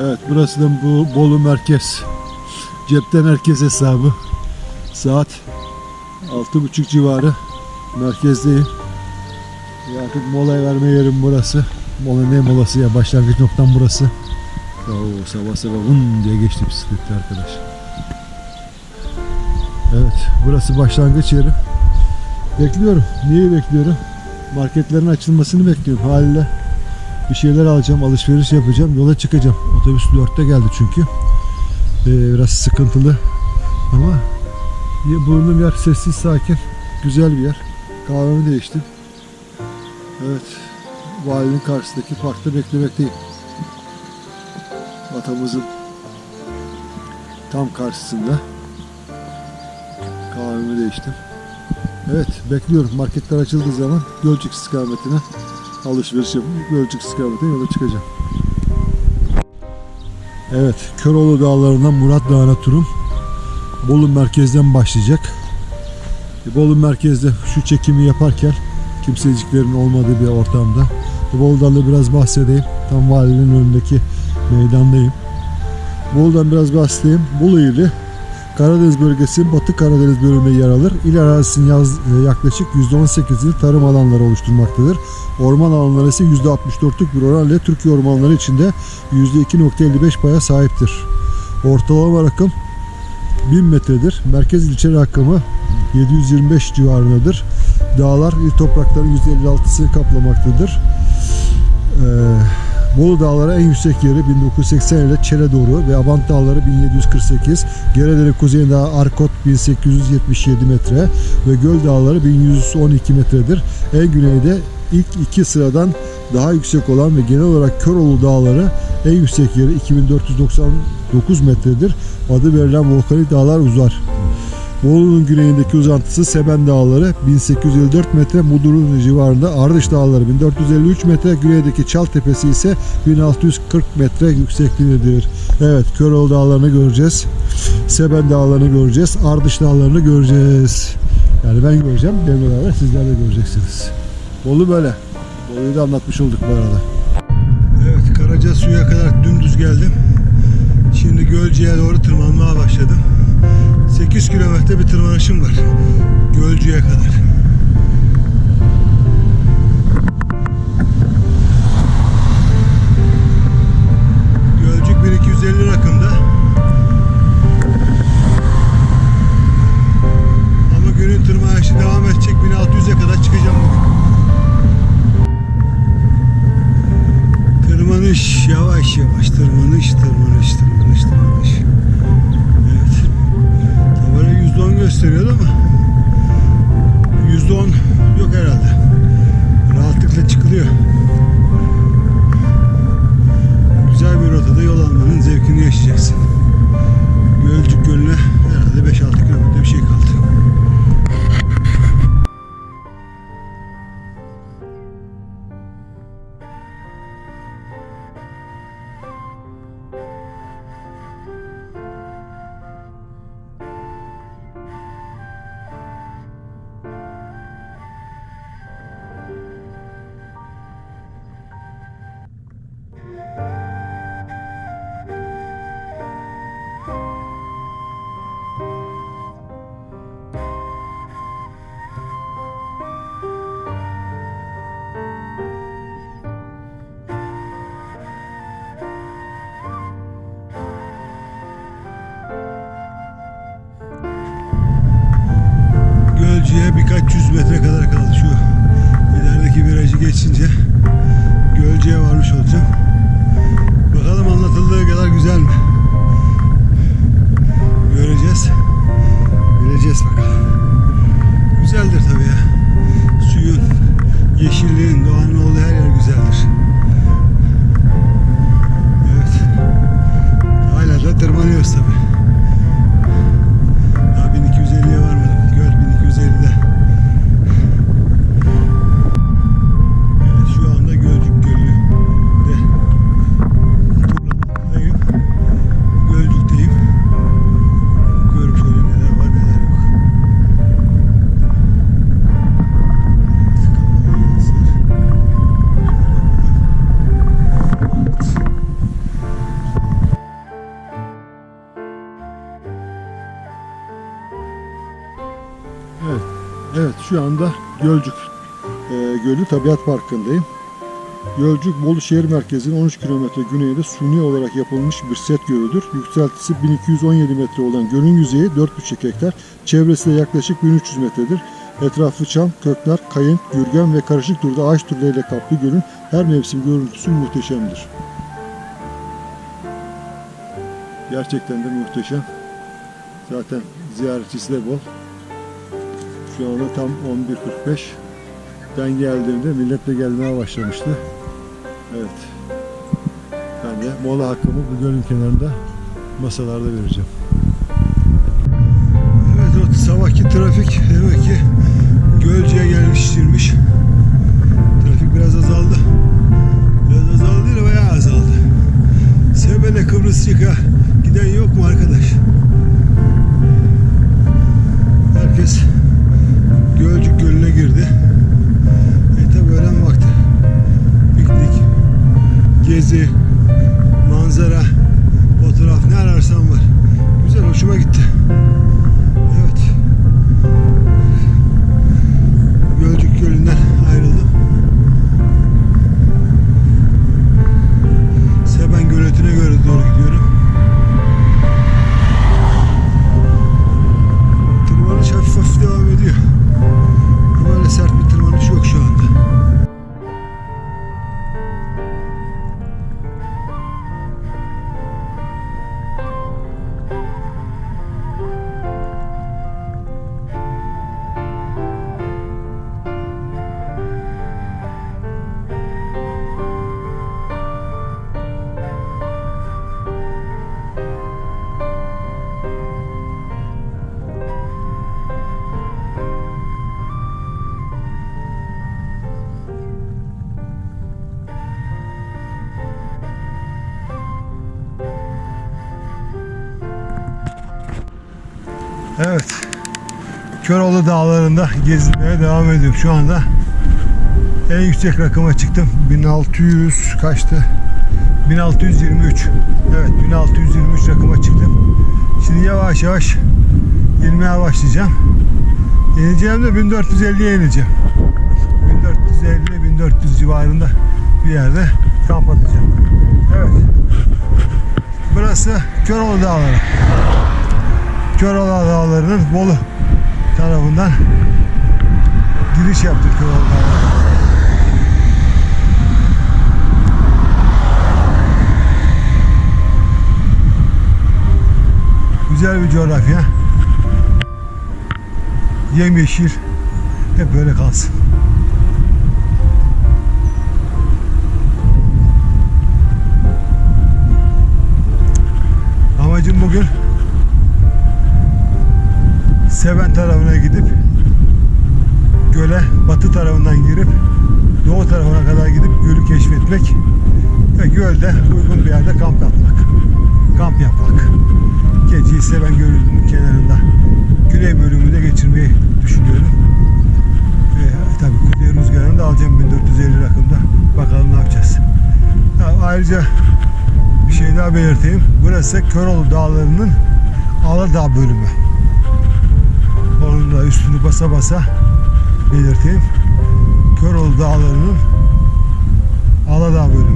Evet burası da bu Bolu merkez. Cepten herkes hesabı. Saat 6.30 civarı merkezdeyim. Ya artık mola verme yerim burası. Mola ne molası ya başlangıç noktam burası. Oo, sabah sabah vın diye geçti bisikletli arkadaş. Evet burası başlangıç yeri. Bekliyorum. Niye bekliyorum? Marketlerin açılmasını bekliyorum haliyle. Bir şeyler alacağım, alışveriş yapacağım, yola çıkacağım. Otobüs 4'te geldi çünkü. Ee, biraz sıkıntılı ama bulunduğum yer sessiz, sakin, güzel bir yer. Kahvemi de. Evet, valinin karşısındaki parkta beklemekteyim. Atamızın tam karşısında. Kahvemi de. Evet, bekliyorum. Marketler açıldığı zaman Gölcük istikametine alışveriş yapıp Gölcük istikametine yola çıkacağım. Evet, Köroğlu Dağları'ndan Murat Dağı'na turum Bolu merkezden başlayacak. E, Bolu merkezde şu çekimi yaparken kimseciklerin olmadığı bir ortamda. E, Bolu'dan da biraz bahsedeyim. Tam valinin önündeki meydandayım. Bolu'dan biraz bahsedeyim. Bolu ili Karadeniz bölgesi Batı Karadeniz bölümünde yer alır. İl arazisinin yaz, e, yaklaşık %18'ini tarım alanları oluşturmaktadır. Orman alanları ise %64'lük bir oranla Türkiye ormanları içinde %2.55 paya sahiptir. Ortalama rakım 1000 metredir. Merkez ilçe rakamı 725 civarındadır. Dağlar il topraklarının %56'sını kaplamaktadır. Ee, Bolu Dağları en yüksek yeri 1980 ile Çele doğru ve Abant Dağları 1748, Geredere kuzeyinde Arkot 1877 metre ve Göl Dağları 1112 metredir. En güneyde ilk iki sıradan daha yüksek olan ve genel olarak Köroğlu Dağları en yüksek yeri 2499 metredir. Adı verilen volkanik dağlar uzar. Bolu'nun güneyindeki uzantısı Seben Dağları 1854 metre, Mudurnu civarında Ardış Dağları 1453 metre, güneydeki Çal Tepesi ise 1640 metre yüksekliğindedir. Evet, Köroğlu Dağları'nı göreceğiz. Seben Dağları'nı göreceğiz. Ardış Dağları'nı göreceğiz. Yani ben göreceğim, benimle beraber sizler de göreceksiniz. Bolu böyle. Bolu'yu da anlatmış olduk bu arada. Evet, Karaca suya kadar dümdüz geldim. Şimdi Gölcük'e doğru tırmanmaya başladım. 8 kilometre bir tırmanışım var. Gölcük'e kadar. Gölcük 1250 rakımda. Ama günün tırmanışı devam edecek. 1600'e kadar çıkacağım bugün. Tırmanış yavaş yavaş tırmanış tırmanış tırmanış tırmanış. Şu anda Gölcük e, Gölü Tabiat Parkı'ndayım. Gölcük Bolu şehir merkezinin 13 kilometre güneyinde suni olarak yapılmış bir set gölüdür. Yükseltisi 1217 metre olan gölün yüzeyi 4,5 hektar, çevresi de yaklaşık 1300 metredir. Etrafı çam, kökler, kayın, gürgen ve karışık turda ağaç türleriyle kaplı gölün her mevsim görüntüsü muhteşemdir. Gerçekten de muhteşem. Zaten ziyaretçisi de bol. Şu tam 11.45. Ben geldiğimde millet de gelmeye başlamıştı. Evet. Ben de mola hakkımı bu gölün kenarında masalarda vereceğim. Evet o sabahki trafik demek ki Gölcük'e gelmiştirmiş. Trafik biraz azaldı. Biraz azaldı değil bayağı azaldı. Sebele Kıbrısçık'a giden yok mu arkadaş? see. Köroğlu dağlarında gezinmeye devam ediyorum. Şu anda en yüksek rakıma çıktım. 1600 kaçtı? 1623. Evet 1623 rakıma çıktım. Şimdi yavaş yavaş inmeye başlayacağım. İneceğim de 1450'ye ineceğim. 1450-1400 civarında bir yerde kamp atacağım. Evet. Burası Köroğlu Dağları. Köroğlu Dağları'nın Bolu tarafından giriş yaptık Dağları'na. Güzel bir coğrafya. Yemyeşil. Hep böyle kalsın. Amacım bugün Seven tarafına gidip göle batı tarafından girip doğu tarafına kadar gidip gölü keşfetmek ve gölde uygun bir yerde kamp yapmak. Kamp yapmak. Geceyi Seven Gölü'nün kenarında güney bölümünde geçirmeyi düşünüyorum. Ve tabii kuzey rüzgarını da alacağım 1450 rakımda. Bakalım ne yapacağız. Ha, ayrıca bir şey daha belirteyim. Burası Köroğlu Dağları'nın Aladağ bölümü. Onun da üstünü basa basa belirteyim. Köroğlu Dağları'nın Aladağ bölümü.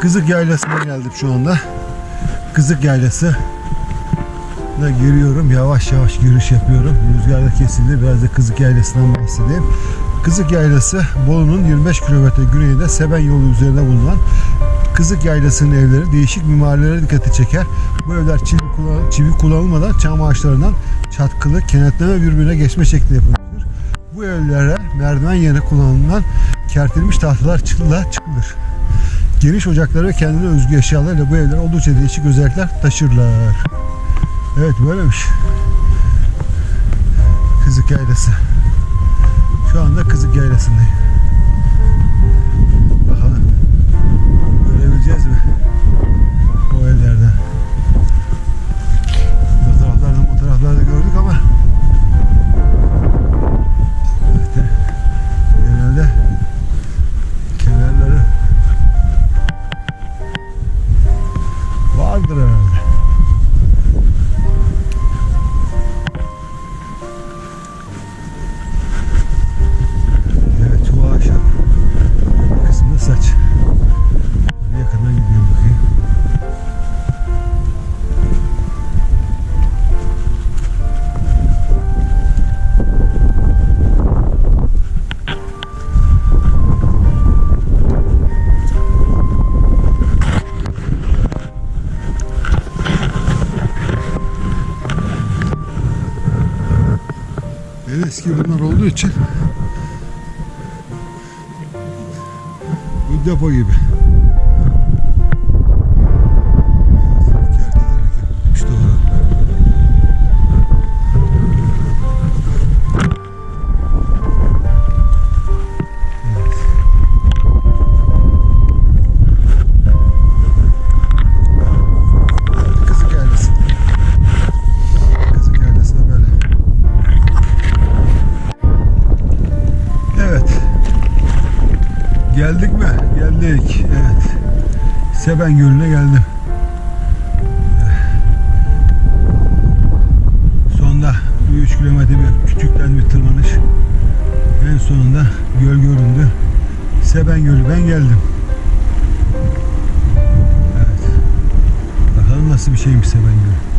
Kızık Yaylası'na geldim şu anda. Kızık Yaylası da giriyorum. Yavaş yavaş yürüyüş yapıyorum. Rüzgar da kesildi. Biraz da Kızık Yaylası'ndan bahsedeyim. Kızık Yaylası Bolu'nun 25 kilometre güneyinde Seben yolu üzerinde bulunan Kızık Yaylası'nın evleri değişik mimarilere dikkati çeker. Bu evler çivi, kullan- çivi kullanılmadan çam ağaçlarından çatkılı, kenetleme birbirine geçme şeklinde yapılmıştır. Bu evlere merdiven yerine kullanılan kertilmiş tahtalar çıkılır. çıkılır. Geniş ocakları ve kendine özgü eşyalarla bu evler oldukça değişik özellikler taşırlar. Evet böylemiş. Kızık Yaylası. Şu anda Kızık Yaylası'ndayım. Eski bunlar olduğu için bu depo gibi. Geldik. Evet. Seben Gölü'ne geldim. Sonda bir 3 kilometre bir küçükten bir tırmanış. En sonunda göl göründü. Seben Gölü ben geldim. Evet. Bakalım nasıl bir şeymiş Seben Gölü.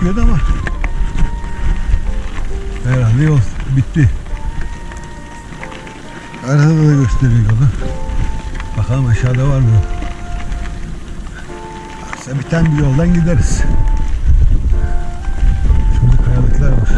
Gözüküyordu ama herhalde yol bitti. Arada da gösteriyor yolu. Bakalım aşağıda var mı? Varsa biten bir yoldan gideriz. Şurada kayalıklar var.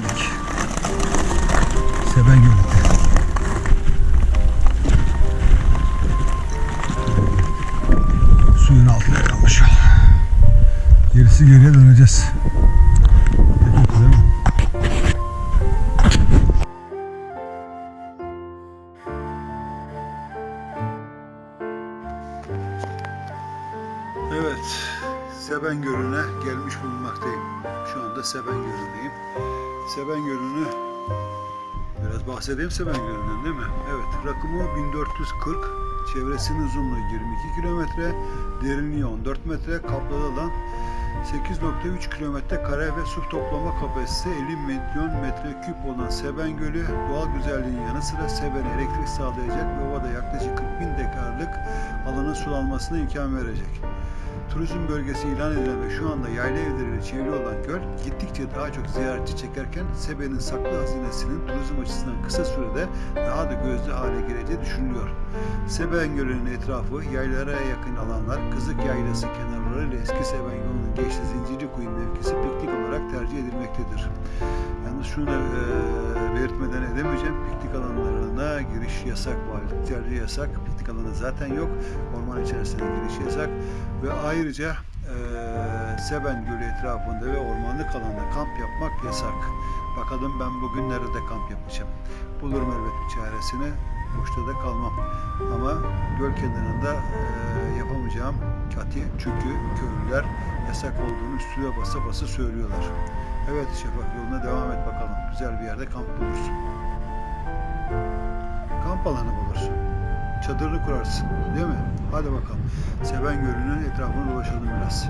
Geldik. Seben Gölü'ne. Suyun altında kalmış yol. Gerisi geriye döneceğiz. Biraz bahsedeyim Seben Gölü'nden değil mi? Evet, rakımı 1440, çevresinin uzunluğu 22 kilometre, derinliği 14 metre, kapladığı alan 8.3 kilometre kare ve su toplama kapasitesi 50 milyon metreküp olan Seben Gölü doğal güzelliğin yanı sıra Seben'e elektrik sağlayacak ve ovada yaklaşık 40 bin dekarlık alanın sulanmasına imkan verecek. Turizm bölgesi ilan edilen ve şu anda yayla evleriyle çevrili olan göl gittikçe daha çok ziyaretçi çekerken Seben'in saklı hazinesinin turizm açısından kısa sürede daha da gözde hale geleceği düşünülüyor. Seben Gölü'nün etrafı yaylara yakın alanlar, Kızık Yaylası kenarları ile eski Seben geçtiği Zincirlikuyu mevkisi piknik olarak tercih edilmektedir. Yalnız şunu da e, belirtmeden edemeyeceğim. Piknik alanlarına giriş yasak, tercih yasak. Piknik alanı zaten yok. Orman içerisine giriş yasak. Ve ayrıca e, Seben Gölü etrafında ve ormanlık alanda kamp yapmak yasak. Bakalım ben bugün nerede kamp yapacağım. Bulurum elbet bir çaresini. Boşta da kalmam. Ama göl kenarında e, yapamayacağım kati çünkü köylüler yasak olduğunu üstüne basa basa söylüyorlar. Evet Şafak yoluna devam et bakalım. Güzel bir yerde kamp bulursun. Kamp alanı bulursun. Çadırını kurarsın. Değil mi? Hadi bakalım. Seben Gölü'nün etrafını dolaşalım biraz.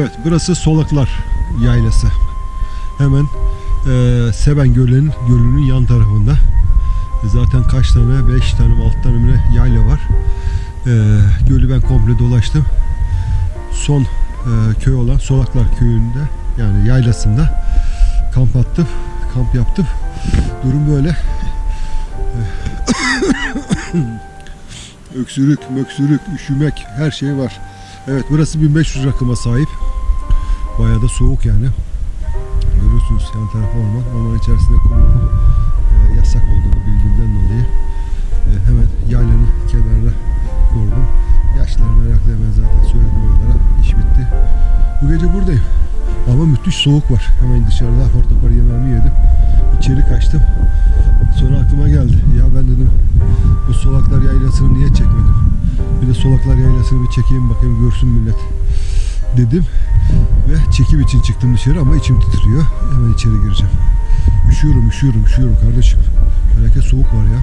Evet burası Solaklar Yaylası. Hemen e, Seben Gölü'nün gölünün yan tarafında. E, Zaten kaç tane? 5 tane mi 6 tane mi ne yayla var. E, gölü ben komple dolaştım. Son e, köy olan Solaklar köyünde yani yaylasında kamp attım. Kamp yaptım. Durum böyle. Öksürük, möksürük, üşümek her şey var. Evet burası 1500 rakıma sahip. Bayağı da soğuk yani. Görüyorsunuz yan tarafı orman. Orman içerisinde kum e, yasak olduğunu bildiğimden dolayı e, hemen yaylanın kenarına kurdum. Yaşlar meraklı hemen zaten söyledim onlara. İş bitti. Bu gece buradayım. Ama müthiş soğuk var. Hemen dışarıda portakal yemeğimi yedim. İçeri kaçtım. Sonra aklıma geldi. Ya ben dedim bu solaklar yaylasını niye çekmedim? Bir de solaklar yaylasını bir çekeyim bakayım görsün millet dedim. Ve çekim için çıktım dışarı ama içim titriyor. Hemen içeri gireceğim. Üşüyorum, üşüyorum, üşüyorum kardeşim. Felaket soğuk var ya.